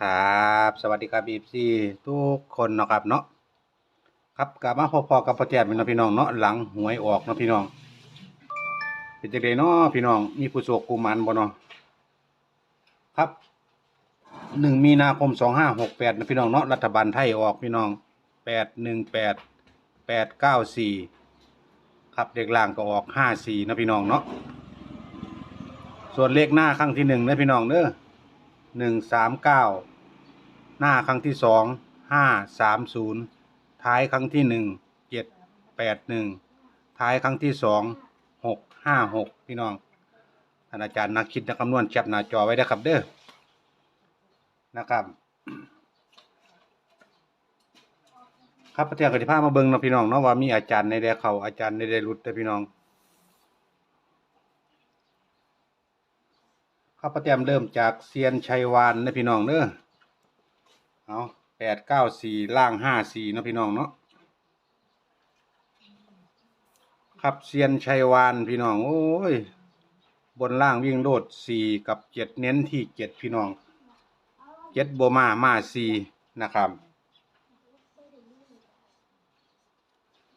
ครับ สวัสดีครับบีซีทุกคนเนาะครับเนาะครับกลับมาพอๆกับพ่อแจ่มพี่น้องพี่น้องเนาะหลังหวยออกเนาะพี่น้องเป็นจังไดเนาะพี่น้องมีผู้โชคกุมารบ่เนาะครับหนึ่งมีนาคมสองห้าหกแปดนะพี่น้องเนาะรัฐบาลไทยออกพี่น้องแปดหนึ่งแปดแปดเก้าสี่ครับเด็กล่างก็ออกห้าสี่นะพี่น้องเนาะส่วนเลขหน้าครั้งที่หนึ่งนะพี่น้องเด้อ หนึ่งสามเก้าหน้าครั้งที่สองห้าสามศูนย์ท้ายครั้งที่หนึ่งเจ็ดแปดหนึ่งท้ายครั้งที่สองหกห้าหกพี่น้องท่านอาจารย์นักคิดนักคำนวณแคปหน้าจอไว้ได้ครับเด้อนะครับครับประเทศกติภาพมาเบิ่งเนาะพี่น้องเนาะว่ามีอาจารย์ในแดเขาอาจารย์ในแดรุดเด้อพี่น้อง ข้าพเจ้าเริ่มจากเซียนชัยวานนะพี่น้องเด้อเอาแปดเก้าสี่ล่างห้าสี่นะพี่น้องเนาะครับเซียนชัยวานพี่น้องโอ้ย บนล่างวิ่งโลดสี่กับเจ็ดเน้นที่เจ็ดพี่น้องเจ็ดโบมามาสี่นะครับ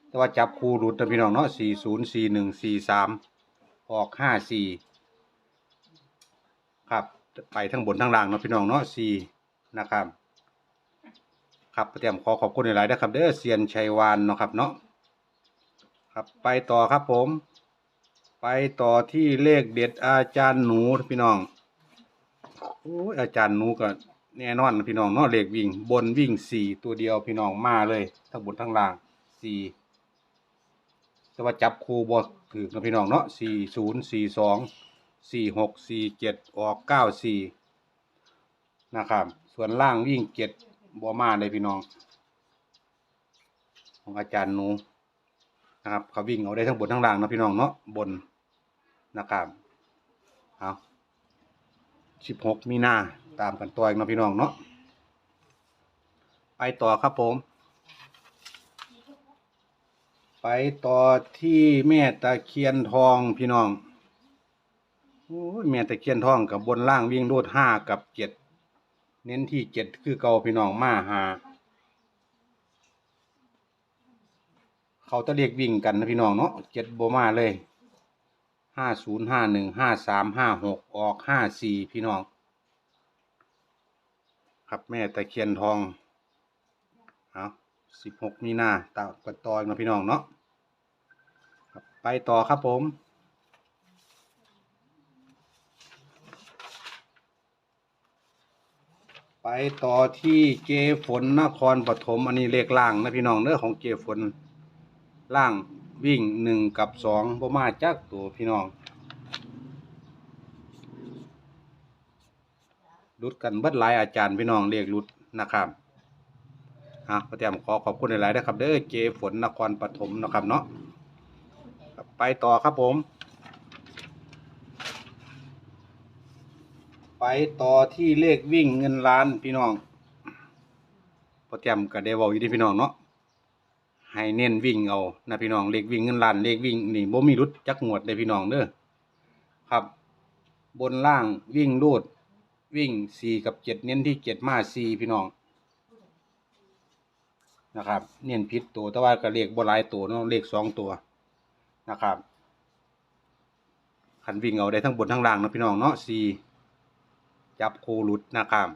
แต่ว่าจับคู่หลุดนะพี่น้องเนาะสี่ศูนย์สี่หนึ่งสี่สามออกห้าสี่ ครับ ไปทั้งบนทั้งล่างเนาะพี่น้องเนาะสี่นะครับ ครับเตรียมขอขอบคุณหลายๆนะครับเด้อเซียนชัยวานเนาะครับเนาะครับไปต่อครับผม ไปต่อที่เลขเด็ดอาจารย์หนูพี่น้องโอ้ยอาจารย์หนูก็แน่นอนพี่น้องเนาะเลขวิ่ง บนวิ่งสี่ตัวเดียวพี่น้องมาเลย ทั้งบนทั้งล่างสี่แต่ว่าจับคู่บถือนะพี่น้องเนาะสี่ศูนย์สี่สอง สี่หกสี่เจ็ดออกเก้าสี่นะครับ ส่วนล่างวิ่งเจ็ดบัวมาเลยพี่น้อง ของอาจารย์หนูนะครับเขาวิ่งเอาได้ทั้งบนทั้งล่างนะพี่น้องเนาะบนนะครับเอาสิบหกมีนาตามกันตัวเองนะพี่น้องเนาะไปต่อครับผม ไปต่อที่แม่ตะเคียนทองพี่น้อง โอ้ยแม่ตะเคียนทองกับบนล่างวิ่งรูดห้ากับเจ็ดเน้นที่เจ็ดคือเกาพี่น้องมาหา เขาตะเรียกวิ่งกันนะพี่น้องเนาะเจ็ดโบมาเลยห้าศูนย์ห้าหนึ่งห้าสามห้าหกออกห้าสี่พี่น้อง ครับแม่ตะเคียนทองเอาสิบหกมีนาตากันต่ออีกนะพี่น้องเนาะไปต่อครับผม ไปต่อที่เจฝนนครปฐมอันนี้เลขล่างนะพี่น้องเนื้อของเจฝนล่างวิ่งหนึ่งกับสองบ่มาจักตัวพี่น้องรุดกันเบิดหลายอาจารย์พี่น้องเรียกรุดนะครับอะพระเจ้าขอขอบคุณหลายๆนะครับ เด้อเจฝนนครปฐมนะครับเนาะไปต่อครับผม ไปต่อที่เลขวิ่งเงินล้านพี่น้องพอเตรียมก็ได้บอกอยู่ที่พี่น้องเนาะให้เน้นวิ่งเอานะพี่น้องเลขวิ่งเงินล้านเลขวิ่งนี่บ่มีรุดจักงวดเลยพี่น้องเด้อครับ บนล่างวิ่งรูดวิ่งสี่กับเจ็ดเน้นที่เจ็ดมาสี่พี่น้องนะครับ เน้นพิษตัวแต่ว่าก็เลขบหลายตัวเนาะเลขสองตัวนะครับขันวิ่งเอาได้ทั้งบนทั้งล่างนะพี่น้องเนาะสี่ จับคูหลุดนะครับ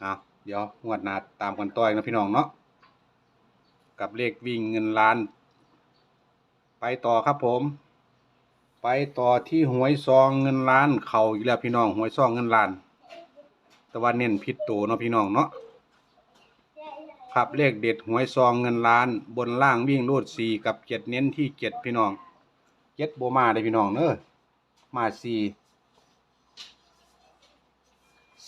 เอาเดี๋ยวงวดหนาตามกันต่อยนะพี่น้องเนาะกับเลขวิ่งเงินล้าน ไปต่อครับผม ไปต่อที่หวยซองเงินล้านเข่าอีกแล้วพี่น้องหวยซองเงินล้าน แต่ว่าเน้นพิษตัวเนาะพี่น้องเนาะครับเลขเด็ดหวยซองเงินล้าน บนล่างวิ่งรูดสี่กับเจ็ดเน้นที่เจ็ดพี่น้องเจ็ดโบมาเลยพี่น้องเนอะมาสี่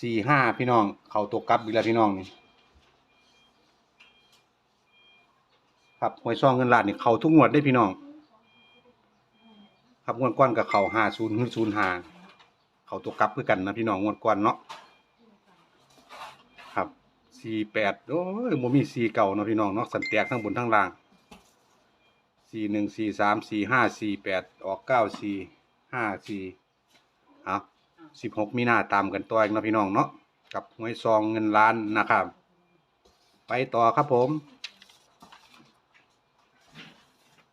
สี่ห้าพี่น้อง เข่าตัวกลับอีกแล้วพี่น้องนี่ครับหวยซองเงินล้านนี่เข่าทุกงวดได้พี่น้อง ครับงวดก้อนกับเข่าห้าศูนย์ศูนย์ห้าเข่าตัวกลับคือกันนะพี่น้องงวดก้อนเนาะครับสี่แปดโอ้ยโมมีสี่เก่าเนาะพี่น้องเนาะสันแตกทั้งบนทั้งล่างสี่หนึ่งสี่สามสี่ห้าสี่แปดออกเก้าสี่ห้าสี่เอา สิบหกมีนาตามกันตัวเองเนาะพี่น้องเนาะกับหวยซองเงินล้านนะครับ ไปต่อครับผม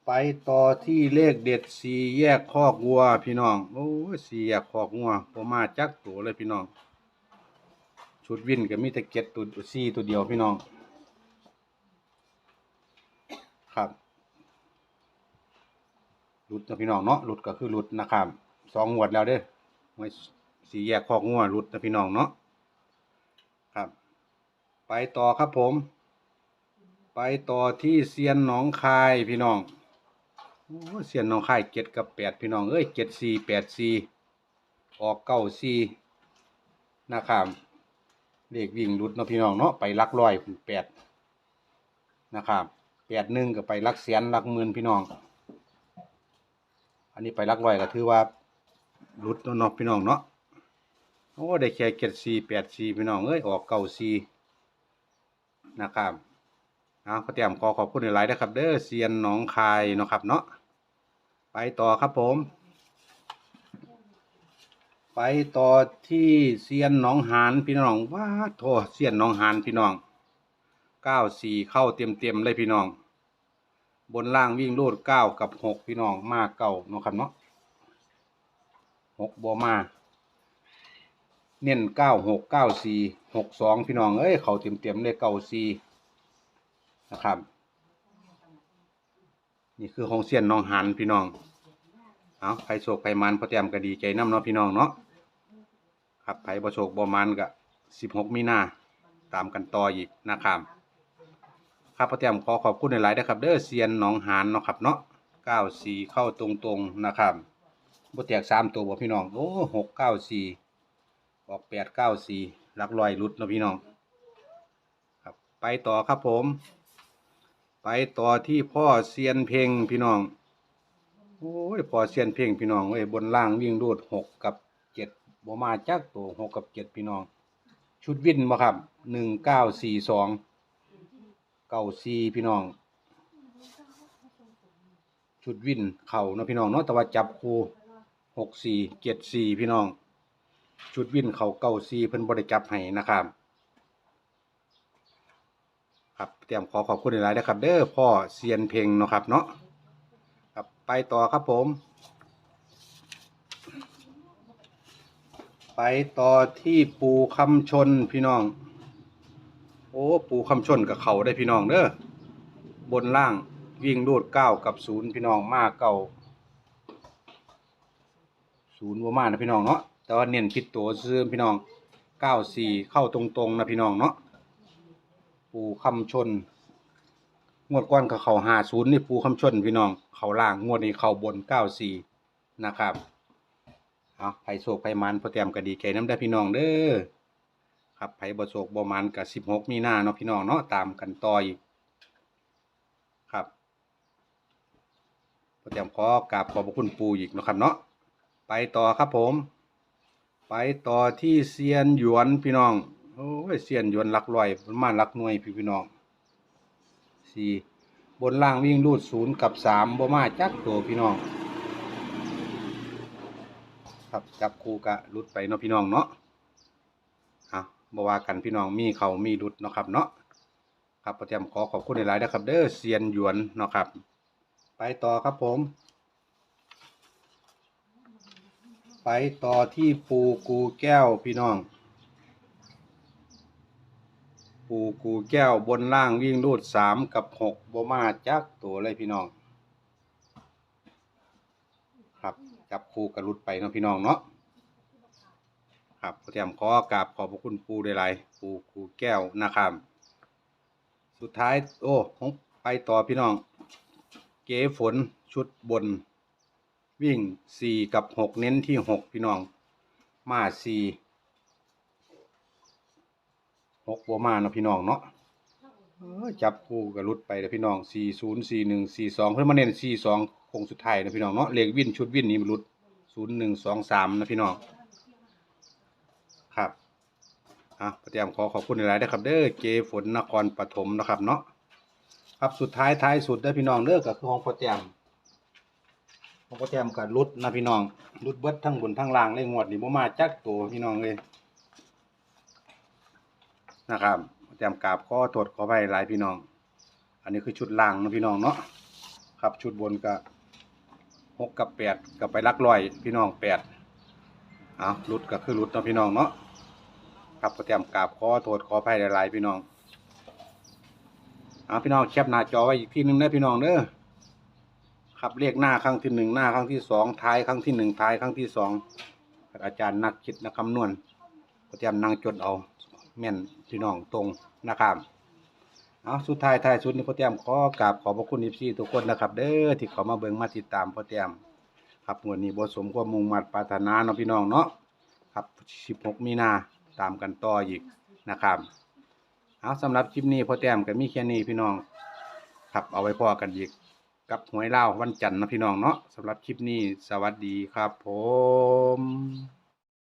ไปต่อที่เลขเด็ดสี่แยกคอกวัวพี่น้องโอ้สี่แยกคอกวัวผมมาจักตัวเลยพี่น้อง ชุดวินก็มีแต่เก็ดตัวสี่ตัวเดียวพี่น้อง ครับหลุดนะพี่น้องเนาะหลุดก็คือหลุดนะครับสองงวดแล้วเด้อไว้ สีแยกคอกงัวหลุดนะพี่น้องเนาะครับ ไปต่อครับผม ไปต่อที่เซียนหนองคายพี่น้องโอ้เซียนหนองคายเจ็ดกับแปดพี่น้องเอ้ยเจ็ดสี่แปดสี่ออกเก้าสี่นะครับเลขวิ่งหลุดเนาะพี่น้องเนาะไปลักร้อยแปดนะครับแปดหนึ่งก็ไปลักแสนลักหมื่นพี่น้อง อันนี้ไปลักร้อยก็ถือว่าหลุดนาะเนาะพี่น้องเนาะ โอ้ได้แค่เจ็ดสี่แปดสี่พี่น้องเอ้ยออกเก้าสี่นะครับเอาก็เตรียมขอขอบคุณหลายๆนะครับ เด้อเซียนหนองคายเนาะครับเนาะไปต่อครับผม ไปต่อที่เซียนหนองหานพี่น้องว้าโทเซียนหนองหานพี่น้องเก้าสี่เข้าเต็มเต็มเลยพี่น้อง บนล่างวิ่งรูดเก้ากับหกพี่น้องมาเก้าเนาะครับเนาะหกบวมา เน้นเก้าหกเก้าสี่หกสองพี่น้อง เอ้ย เขาเต็มเต็มเลยเก้าสี่นะครับ นี่คือของเสียนน้องหันพี่น้อง เอาไผโศกไผมันพอเตรียมก็ดีใจน้ำเนาะพี่น้องเนาะ ครับไผบ่โศกบ่มันก็สิบหกมีนาตามกันต่ออีกนะครับครับพอเตรียมขอขอบคุณหลายๆนะครับเด้อเซียนหนองหานเนาะครับเนาะเก้าสี่เข้าตรงๆนะครับบ่แตกสามตัวบ่พี่น้อง โอ้หกเก้าสี่ ออกแปดเก้าสี่ลักลอยหลุดนะพี่น้อง ครับ ไปต่อครับผม ไปต่อที่พ่อเซียนเพ่งพี่น้อง โอ้ยพ่อเซียนเพ่งพี่น้องเอ้ยบนล่างวิ่งรูดหกกับเจ็ดบมาจักตัวหกกับเจ็ดพี่น้อง ชุดวินบ่ครับหนึ่งเก้าสี่สองเก้าสี่พี่น้อง ชุดวินเข่านะพี่น้องเนาะแต่ว่าจับคู่หกสี่เจ็ดสี่พี่น้อง ชุดวินเข่าเก้าสี่เพิ่นบริจับให้นะครับ ครับเตรียมขอขอบคุณหลายๆนะครับ เด้อพ่อเซียนเพลงเนาะครับเนาะครับไปต่อครับผม ไปต่อที่ปูคำชนพี่น้อง โอ้ปูคำชนกับเขาได้พี่น้องเด้อบนล่างวิ่งรูดเก้ากับศูนย์พี่น้องมากเก้าศูนย์ว่ามานะพี่น้องเนาะ แต่ว่าเน้นผิดตัวซื้อพี่น้องเก้าสี่เข้าตรงๆนะพี่น้องเนาะปูคำชน งวดก้อนกับเขาหาศูนย์นี่ปูคำชนพี่น้อง เขาล่างงวดนี้เขาบนเก้าสี่นะครับเอาไผ่โศกไผ่มันพอเตรียมกระดีใจน้ำได้พี่น้องเด้อครับไผ่บโศกบมันกับสิบหกมีนาเนาะพี่น้องเนาะตามกันต่ออีกครับพอเตรียมขอกราบขอบพระคุณปูอีกเนาะครับเนาะไปต่อครับผม ไปต่อที่เซียนหยวนพี่น้อง โอ้ยเซียนหยวนหลักร้อยประมาณหลักหน่วยพี่พี่น้องสี่บนล่างวิ่งรูดศูนย์กับสามบ่มาจักตัวพี่น้อง ครับจับคู่กะรุดไปเนาะพี่น้องเนาะอะบ่ว่ากันพี่น้องมีเขามีรุดเนาะครับเนาะครับประจำขอขอบคุณหลายๆนะครับ เด้อเซียนหยวนเนาะครับ ไปต่อครับผม ไปต่อที่ปูกูแก้วพี่น้อง ปูกูแก้วบนล่างวิ่งรูดสามกับหกบมาจักตัวเลยพี่น้อง ครับจับคู่กระลุดไปเนาะพี่น้องเนาะครับขอเตรียมขอกราบขอบพระคุณปูได้หลยปูกูแก้วนะครับสุดท้ายโอ้ผมไปต่อพี่น้อง เก๋ฝนชุดบน วิ่งสี่กับหกเน้นที่หกพี่น้อง มาสี่หกบัวมาเนาะพี่น้องเนาะเอ้ยจับคู่กับรุดไปเลยพี่น้องสี่ศูนย์สี่หนึ่งสี่สองเพิ่นมาเน้นสี่สองคงสุดท้ายนะพี่น้องเนาะเลขวิ่นชุดวิ่นนี่มันรุดศูนย์หนึ่งสองสามนะพี่น้อง ครับอะประเตรียมขอขอบคุณหลายๆนะครับ เด้อเจฝนนครปฐมนะครับเนาะครับสุดท้ายท้ายสุดเด้พี่น้องเด้อก็คือของประเตรียม ผมก็แถมกับรุดนะพี่น้องรุดเบิดทั้งบนทั้งล่างเลยงวดนี่บ่มาจักตัวพี่น้องเลยนะครับแต้มกราบขอโทษขออภัยหลายพี่น้อง อันนี้คือชุดล่างนะพี่น้องเนาะครับชุดบนก็หกกับแปดกับไปลักร้อยพี่น้องแปดเอารุดก็คือรุดนะพี่น้องเนาะครับก็แต้มกราบขอโทษขออภัยหลายพี่น้องเอาพี่น้องแคปหน้าจอไว้อีกทีหนึงนะพี่น้องเด้อ ครับเลขหน้าครั้งที่หนึ่งหน้าครั้งที่สองท้ายครั้งที่หนึ่งท้ายครั้งที่สองอาจารย์นักคิดนักคำนวณก็เตรียมนั่งจดเอาแม่นพี่น้องตรงนะครับเอาสุดท้ายท้ายสุดนี้พ่อเตรียมขอกราบขอบพระคุณอีพีทุกคนนะครับ เด้อที่เขามาเบิ่งมาติดตามพ่อเตรียมครับงวดนี้บ่สมความมุ่งมั่นปรารถนาเนาะพี่น้องเนาะครับ 16 มีนาตามกันต่ออีกนะครับเอาสำหรับคลิปนี้พ่อเตรียมก็มีแค่นี้พี่น้องครับเอาไว้พอกันอีก กับหวยเล่าววันจันทร์นะพี่น้องเนาะสำหรับคลิปนี้สวัสดีครับผม